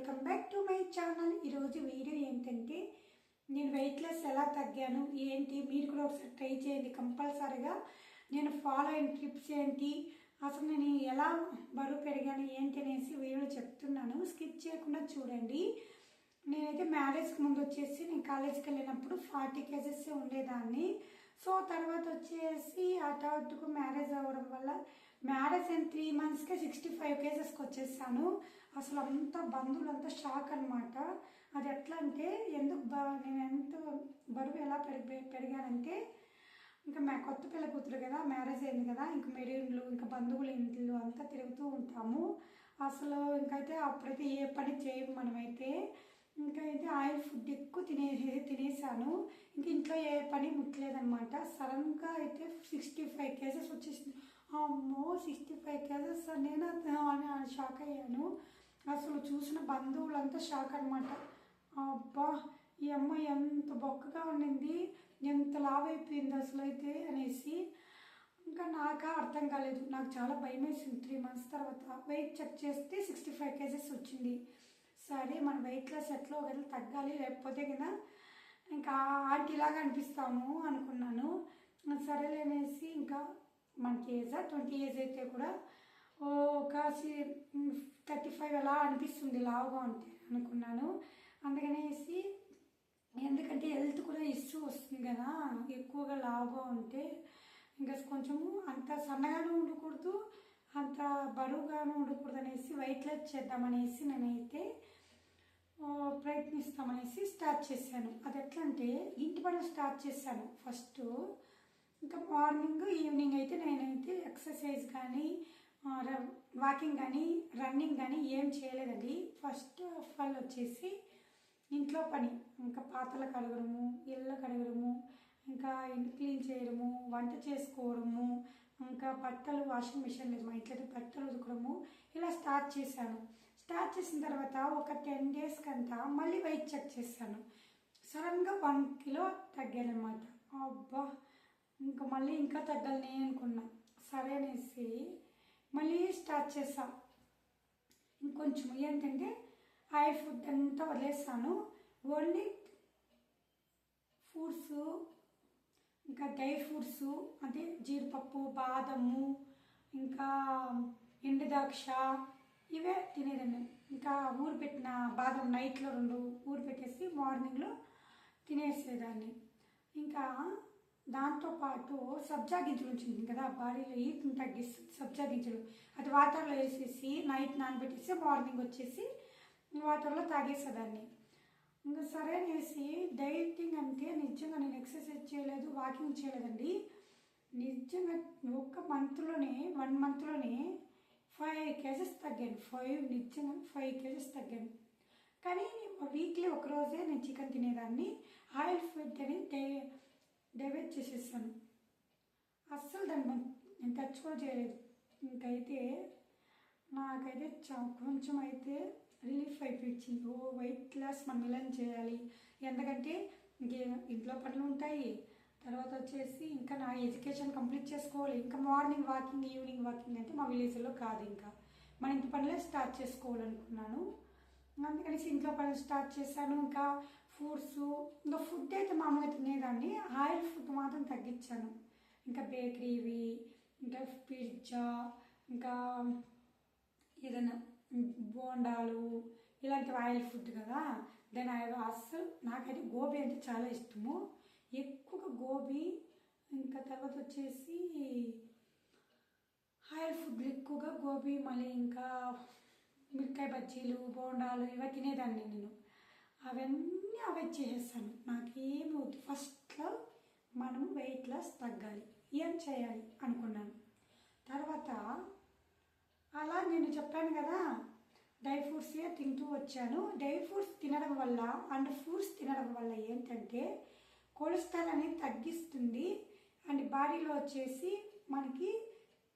Welcome back to my channel ఈరోజు video ఏంటంటే నేను వెయిట్ లెస్ ఎలా తగ్గాను ఏంటి మీరు కూడా ఒకసారి ట్రై చేయండి కంపల్సరీగా. నేను ఫాలో అయిన ట్రిప్స్ ఏంటి అసలు నేను ఎలా బరువు పెరిగాను ఏంటి అనేసి వీడియో చెప్తున్నాను. స్కిప్ చేయకుండా చూడండి. నేనైతే మ్యారేజ్కి ముందు వచ్చేసి నేను కాలేజీకి వెళ్ళినప్పుడు ఫార్టీ కేజెస్ ఉండేదాన్ని. సో తర్వాత వచ్చేసి ఆ మ్యారేజ్ అవ్వడం వల్ల మ్యారేజ్ అయిన త్రీ మంత్స్కే సిక్స్టీ ఫైవ్ కేజెస్కి వచ్చేసాను. అసలు అంత బంధువులంతా షాక్ అనమాట అది ఎట్లా అంటే ఎందుకు బా నేను ఎంత బరువు ఎలా పెరిగి పెరిగానంటే ఇంకా మా కొత్త పిల్ల కూతురు కదా మ్యారేజ్ అయింది కదా ఇంకా మెరీన్లు ఇంకా బంధువుల ఇంట్లో అంతా తిరుగుతూ ఉంటాము. అసలు ఇంకైతే అప్పుడైతే ఏ పని చేయము మనమైతే. ఇంకా అయితే ఆయిల్ ఫుడ్ ఎక్కువ తినే తినేసాను. ఇంక ఇంట్లో ఏ పని ముట్టలేదనమాట సడన్గా అయితే సిక్స్టీ ఫైవ్ కేజెస్ వచ్చేసింది. అమ్మో సిక్స్టీ ఫైవ్ కేజెస్ నేను అని షాక్ అయ్యాను. అసలు చూసిన బంధువులంతా షాక్ అనమాట అబ్బా ఈ అమ్మాయి ఎంత బొక్కగా ఉండింది ఎంత లావ్ అయిపోయింది అసలు అయితే అనేసి. ఇంకా నాకు అర్థం కాలేదు. నాకు చాలా భయం వేసింది త్రీ మంత్స్ తర్వాత. వెయిట్ చెక్ చేస్తే సిక్స్టీ ఫైవ్ కేజెస్ వచ్చింది. సరే మన వెయిట్ లాస్ ఎట్లా ఒకవేళ తగ్గాలి లేకపోతే కదా ఇంకా ఆంటీలాగా అనిపిస్తాము అనుకున్నాను. సరేలేనేసి ఇంకా మనకి ఏజ్ ట్వంటీ ఏజ్ అయితే కూడా ఒక థర్టీ ఫైవ్ ఎలా అనిపిస్తుంది లావుగా ఉంటే అనుకున్నాను. అందుకనేసి ఎందుకంటే హెల్త్ కూడా ఇష్యూ వస్తుంది కదా ఎక్కువగా లావుగా ఉంటే ఇంకా కొంచెము అంత సన్నగాను ఉండకూడదు అంత బరువుగాను ఉండకూడదు అనేసి వెయిట్ లాస్ చేద్దామనేసి నేనైతే ప్రయత్నిస్తామనేసి స్టార్ట్ చేశాను. అది ఎట్లా అంటే ఇంటి పనులు స్టార్ట్ చేశాను. ఫస్ట్ ఇంకా మార్నింగ్ ఈవినింగ్ అయితే నేనైతే ఎక్సర్సైజ్ కానీ వాకింగ్ కానీ రన్నింగ్ కానీ ఏం చేయలేదండి. ఫస్ట్ ఆఫ్ ఆల్ వచ్చేసి ఇంట్లో పని. ఇంకా పాత్రలు కడగడము ఇళ్ళు కడగడము ఇంకా ఇంటి క్లీన్ చేయడము వంట చేసుకోవడము ఇంకా బట్టలు వాషింగ్ మిషన్ లేదు మా ఇంట్లో అయితే బట్టలు ఉతకడము ఇలా స్టార్ట్ చేశాను. స్టార్ట్ చేసిన తర్వాత ఒక టెన్ డేస్ కంతా మళ్ళీ వెయిట్ చెక్ చేస్తాను. సడన్గా వన్ కిలో తగ్గానమాట అబ్బా! ఇంకా మళ్ళీ ఇంకా తగ్గలని అనుకున్నా. సరే అనేసి మళ్ళీ స్టార్ట్ చేసా ఇంకొంచెం ఏంటంటే ఆయిల్ ఫుడ్ అంతా వదిలేస్తాను. ఓన్లీ ఫ్రూట్స్ ఇంకా డ్రై ఫ్రూట్స్ అంటే జీడిపప్పు బాదము ఇంకా ఎండుదాక్ష ఇవే తినేదాన్ని. ఇంకా ఊరు పెట్టిన బాదం నైట్లో రెండు ఊరు పెట్టేసి మార్నింగ్లో తినేసేదాన్ని. ఇంకా దాంతోపాటు సబ్జా గింజలు ఉంటుంది కదా బాడీలో హీట్ని తగ్గిస్తుంది సబ్జా గింజలు. అది వాటర్లో వేసేసి నైట్ నానబెట్టేసి మార్నింగ్ వచ్చేసి వాటర్లో తాగేసేదాన్ని. ఇంకా సరే అనేసి డైటింగ్ అంటే నిజంగా నేను ఎక్సర్సైజ్ చేయలేదు వాకింగ్ చేయలేదండి. నిజంగా ఒక్క మంత్లోనే వన్ మంత్లోనే ఫైవ్ కేజెస్ తగ్గాను. ఫైవ్ నిజంగా ఫైవ్ కేజెస్ తగ్గాను. కానీ వీక్లీ ఒకరోజే నేను చికెన్ తినేదాన్ని. ఆయిల్ ఫుడ్ అని డై డైవర్ట్ చేసేసాను. అస్సలు దాన్ని నేను టచ్ కూడా చేయలేదు. ఇంకైతే నాకైతే కొంచెం అయితే రిలీఫ్ అయిపోయింది. ఓ వెయిట్ లాస్ మనం ఇలా చేయాలి? ఎందుకంటే ఇంకే ఇంట్లో పనులు ఉంటాయి. తర్వాత వచ్చేసి ఇంకా నా ఎడ్యుకేషన్ కంప్లీట్ చేసుకోవాలి. ఇంకా మార్నింగ్ వాకింగ్ ఈవినింగ్ వాకింగ్ అంటే మా విలేజ్లో కాదు ఇంకా. మన ఇంటి పనులే స్టార్ట్ చేసుకోవాలనుకున్నాను. అందుకనేసి ఇంట్లో పనులు స్టార్ట్ చేశాను. ఇంకా ఫ్రూట్స్ ఇంకా ఫుడ్ అయితే మామూలుగా తినేదాన్ని. ఆయిల్ ఫుడ్ మాత్రం తగ్గించాను. ఇంకా బేకరీవి ఇంకా పిజ్జా ఇంకా ఏదైనా బోండాలు ఇలాంటి ఆయిల్ ఫుడ్ కదా. దాని అసలు అస్సలు నాకైతే గోబీ అంటే చాలా ఇష్టము. ఎక్కువగా గోబీ ఇంకా తర్వాత వచ్చేసి ఆయిల్ ఫుడ్ ఎక్కువగా గోబీ మళ్ళీ ఇంకా మిరకాయ బజ్జీలు బోండాలు ఇవి తినేదాన్ని నేను. అవన్నీ అవాయిడ్ చేసేస్తాను. నాకేమి వద్దు. ఫస్ట్లో మనం వెయిట్ లాస్ తగ్గాలి. ఏం చేయాలి అనుకున్నాను. తర్వాత అలా నేను చెప్పాను కదా డై ఫ్రూట్స్ తింటూ వచ్చాను. డై ఫ్రూట్స్ తినడం వల్ల అండ్ ఫ్రూట్స్ తినడం వల్ల ఏంటంటే కొలెస్ట్రాల్ అనేది తగ్గిస్తుంది. అండ్ బాడీలో వచ్చేసి మనకి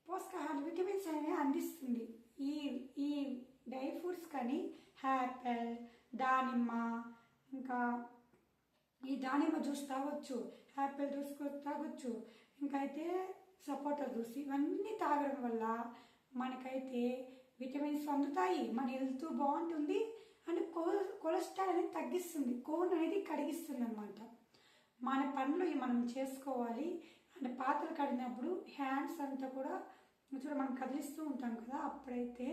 పోషకాహార విటమిన్స్ అనేవి అందిస్తుంది. ఈ ఈ డ్రై ఫ్రూట్స్ కానీ యాపిల్ దానిమ్మ ఇంకా ఈ దానిమ్మ జ్యూస్ తాగొచ్చు యాపిల్ జ్యూస్ కూడా తాగొచ్చు. ఇంకా అయితే సపోటా జ్యూస్ ఇవన్నీ తాగడం వల్ల మనకైతే విటమిన్స్ అందుతాయి. మన హెల్త్ బాగుంటుంది. అండ్ కొ కొలెస్ట్రాల్ అనేది తగ్గిస్తుంది. కోన్ అనేది కడిగిస్తుంది అనమాట మన పనులు మనం చేసుకోవాలి. అంటే పాత్రలు కడిగినప్పుడు హ్యాండ్స్ అంతా కూడా చూడ మనం కదిలిస్తూ ఉంటాం కదా అప్పుడైతే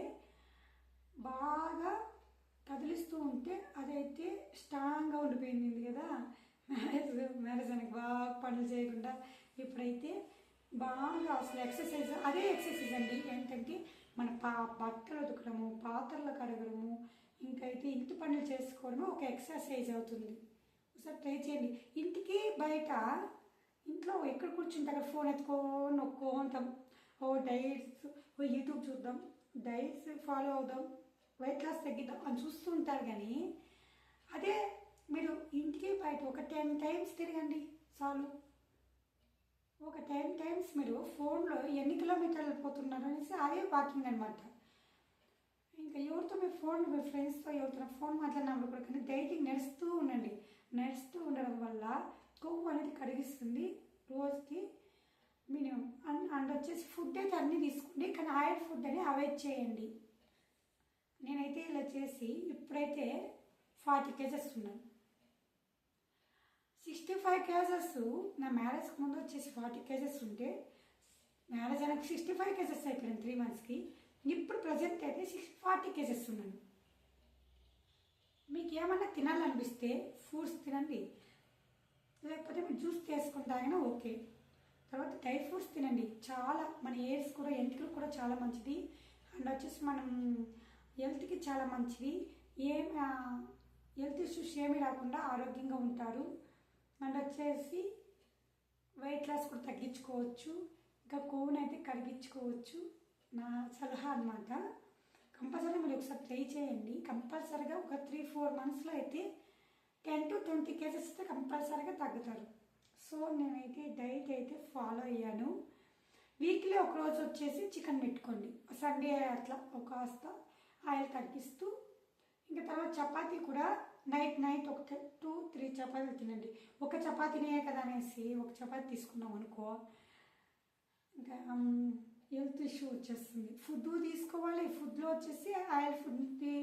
బాగా కదిలిస్తూ ఉంటే అదైతే స్ట్రాంగ్గా ఉండిపోయింది కదా. మ్యారేజ్ మ్యారేజ్ అనేది బాగా పనులు చేయకుండా ఇప్పుడైతే బాగా అసలు ఎక్సర్సైజ్ అదే ఎక్సర్సైజ్ అండి. ఏంటంటే మన పా బట్టలు ఉతకడము పాత్రలు కడగడము ఇంకైతే ఇంటి పనులు చేసుకోవడము ఒక ఎక్సర్సైజ్ అవుతుంది. ఒకసారి ట్రై చేయండి. ఇంటికి బయట ఇంట్లో ఎక్కడ కూర్చుంటే అక్కడ ఫోన్ ఎత్తుకో నొక్కో ఉంటాం. ఓ డైట్స్ ఓ యూట్యూబ్ చూద్దాం. డైట్స్ ఫాలో అవుదాం. వెయిట్ లాస్ తగ్గిద్దాం అని చూస్తూ ఉంటారు కానీ అదే మీరు ఇంటికి బయట ఒక టెన్ టైమ్స్ తిరగండి చాలు. ఒక టెన్ టైమ్స్ మీరు ఫోన్లో ఎన్ని కిలోమీటర్లు పోతున్నారు అనేసి అదే వాకింగ్ అనమాట ఇంకా ఎవరితో మీ ఫోన్ మీ ఫ్రెండ్స్తో ఎవరితో ఫోన్ మాట్లాడినప్పుడు కూడా కానీ డైటింగ్ నడుస్తూ ఉండండి. నడుస్తూ ఉండడం వల్ల కొవ్వు అనేది కడిగిస్తుంది రోజుకి మినిమం. అండ్ అండ్ వచ్చేసి ఫుడ్ అయితే అన్నీ తీసుకోండి కానీ ఆయిల్ ఫుడ్ అని అవాయిడ్ చేయండి. నేనైతే ఇలా చేసి ఇప్పుడైతే ఫార్టీ కేజెస్ ఉన్నాను. సిక్స్టీ ఫైవ్ కేజెస్ నా మ్యారేజ్కి ముందు వచ్చేసి ఫార్టీ కేజెస్ ఉంటే మ్యారేజ్ అయినాక సిక్స్టీ ఫైవ్ కేజెస్ అయిపోయాను త్రీ మంత్స్కి ఇప్పుడు ప్రజెంట్ అయితే సిక్స్ ఫార్టీ కేజెస్ ఉన్నాను. మీకు ఏమన్నా తినాలనిపిస్తే ఫ్రూట్స్ తినండి. లేకపోతే మీరు జ్యూస్ చేసుకుని తాగినా ఓకే. తర్వాత డ్రై ఫ్రూట్స్ తినండి. చాలా మన ఎయిర్స్ కూడా ఎంటికలు కూడా చాలా మంచిది. అండ్ వచ్చేసి మనం హెల్త్కి చాలా మంచిది. ఏం హెల్త్ ఇష్యూస్ ఏమీ రాకుండా ఆరోగ్యంగా ఉంటారు. అండ్ వచ్చేసి వెయిట్ లాస్ కూడా తగ్గించుకోవచ్చు. ఇంకా కొవ్వునైతే కరిగించుకోవచ్చు. నా సలహా అన్నమాట. కంపల్సరీ మీరు ఒకసారి ట్రై చేయండి. కంపల్సరీగా ఒక త్రీ ఫోర్ మంత్స్లో అయితే టెన్ టు ట్వంటీ కేజెస్ అయితే కంపల్సరీగా తగ్గుతారు. సో నేనైతే డైట్ అయితే ఫాలో అయ్యాను. వీక్లీ ఒకరోజు వచ్చేసి చికెన్ పెట్టుకోండి. సండే అట్లా ఒక కాస్త ఆయిల్ తగ్గిస్తూ ఇంకా తర్వాత చపాతీ కూడా నైట్ నైట్ ఒక టూ త్రీ చపాతీలు తినండి. ఒక చపాతీనే కదా అనేసి ఒక చపాతీ తీసుకున్నాం అనుకో. ఇంకా um, హెల్త్ ఇష్యూ వచ్చేస్తుంది ఫుడ్ తీసుకోవాలి ఫుడ్లో వచ్చేసి ఆయిల్ ఫుడ్ని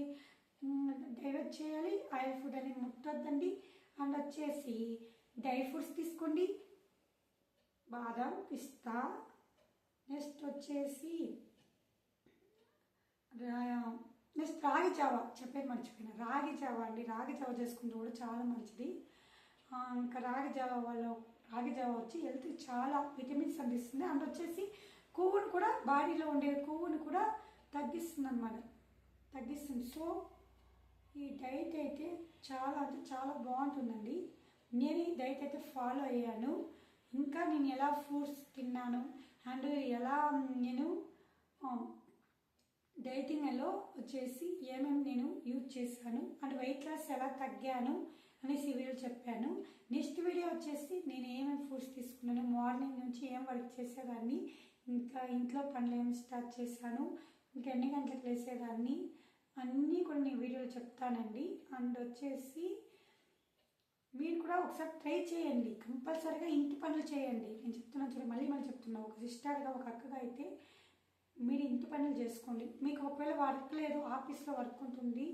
డైవర్ట్ చేయాలి ఆయిల్ ఫుడ్ అనేది ముట్టద్దండి అండ్ వచ్చేసి డ్రై ఫ్రూట్స్ తీసుకోండి బాదం పిస్తా నెక్స్ట్ వచ్చేసి నెక్స్ట్ రాగి జావా చెప్పేది మర్చిపోయినా రాగి జావా అండి రాగి జావ చేసుకుంటే కూడా చాలా మంచిది ఇంకా రాగి జావ వల్ల రాగి జావ వచ్చి హెల్త్ చాలా విటమిన్స్ అందిస్తుంది అండ్ వచ్చేసి కొవ్వును కూడా బాడీలో ఉండే కొవ్వును కూడా తగ్గిస్తుంది అన్నమాట తగ్గిస్తుంది. సో ఈ డైట్ అయితే చాలా అంటే చాలా బాగుంటుందండి. నేను ఈ డైట్ అయితే ఫాలో అయ్యాను. ఇంకా నేను ఎలా ఫ్రూట్స్ తిన్నాను అండ్ ఎలా నేను డైటింగ్లో వచ్చేసి ఏమేమి నేను యూజ్ చేశాను అండ్ వెయిట్ లాస్ ఎలా తగ్గాను అనేసి వీడియో చెప్పాను. నెక్స్ట్ వీడియో వచ్చేసి నేను ఏమేమి ఫుడ్స్ తీసుకున్నాను మార్నింగ్ నుంచి ఏం వర్క్ చేసేదాన్ని ఇంకా ఇంట్లో పనులు ఏమి స్టార్ట్ చేశాను. ఇంకా ఎన్ని గంటలకు లేసేదాన్ని? అన్నీ కూడా నేను వీడియోలో చెప్తానండి. అండ్ వచ్చేసి మీరు కూడా ఒకసారి ట్రై చేయండి. కంపల్సరీగా ఇంటి పనులు చేయండి. నేను చెప్తున్నాను చూడండి మళ్ళీ మళ్ళీ చెప్తున్నా. ఒక సిస్టర్గా ఒక అక్కగా అయితే మీరు ఇంటి పనులు చేసుకోండి. మీకు ఒకవేళ వర్క్ లేదు ఆఫీస్లో వర్క్ ఉంటుంది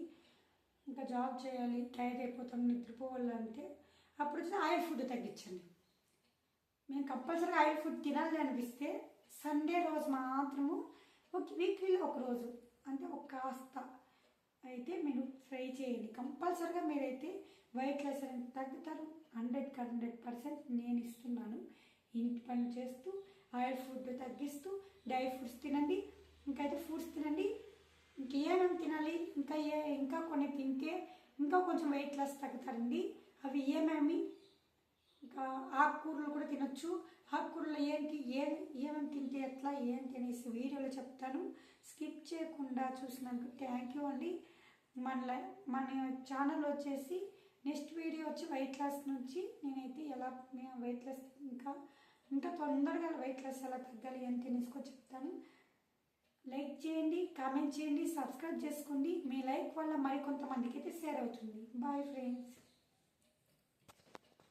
ఇంకా జాబ్ చేయాలి టైర్ అయిపోతాం నిద్రపోవాలంటే అప్పుడు వచ్చి ఆయిల్ ఫుడ్ తగ్గించండి. మేము కంపల్సరీగా ఆయిల్ ఫుడ్ తినాలి అనిపిస్తే సండే రోజు మాత్రము ఒక వీక్లీలో ఒక రోజు అంటే ఒక కాస్త అయితే మీరు ఫ్రై చేయండి. కంపల్సరీగా మీరైతే వైట్ లెస్ అనేది తగ్గుతారు. హండ్రెడ్కి హండ్రెడ్ పర్సెంట్ నేను ఇస్తున్నాను. ఇంటి పని చేస్తూ ఆయిల్ ఫుడ్ తగ్గిస్తూ డై ఫ్రూట్స్ తినండి. ఇంకైతే ఫ్రూట్స్ తినండి. ఇంకేమేమి తినాలి? ఇంకా ఏ ఇంకా కొన్ని తింటే ఇంకా కొంచెం వెయిట్ లాస్ తగ్గుతారండి. అవి ఏమేమి? ఆకుకూరలు కూడా తినొచ్చు. ఆకుకూరలు ఏంటి ఏం ఏమేమి తింటే ఎట్లా ఏంటి అనేసి వీడియోలో చెప్తాను. స్కిప్ చేయకుండా చూసినందుకు థ్యాంక్ యూ అండి. మన మన ఛానల్ వచ్చేసి నెక్స్ట్ వీడియో వచ్చి వెయిట్ లాస్ నుంచి నేనైతే ఎలా వెయిట్ లాస్ ఇంకా ఇంకా తొందరగా వెయిట్ లాస్ ఎలా తగ్గాలి అని తెలుసుకో చెప్తాను. లైక్ చేయండి కామెంట్ చేయండి సబ్స్క్రైబ్ చేసుకోండి. మీ లైక్ వల్ల మరి కొంతమందికి అయితే షేర్ అవుతుంది. Bye friends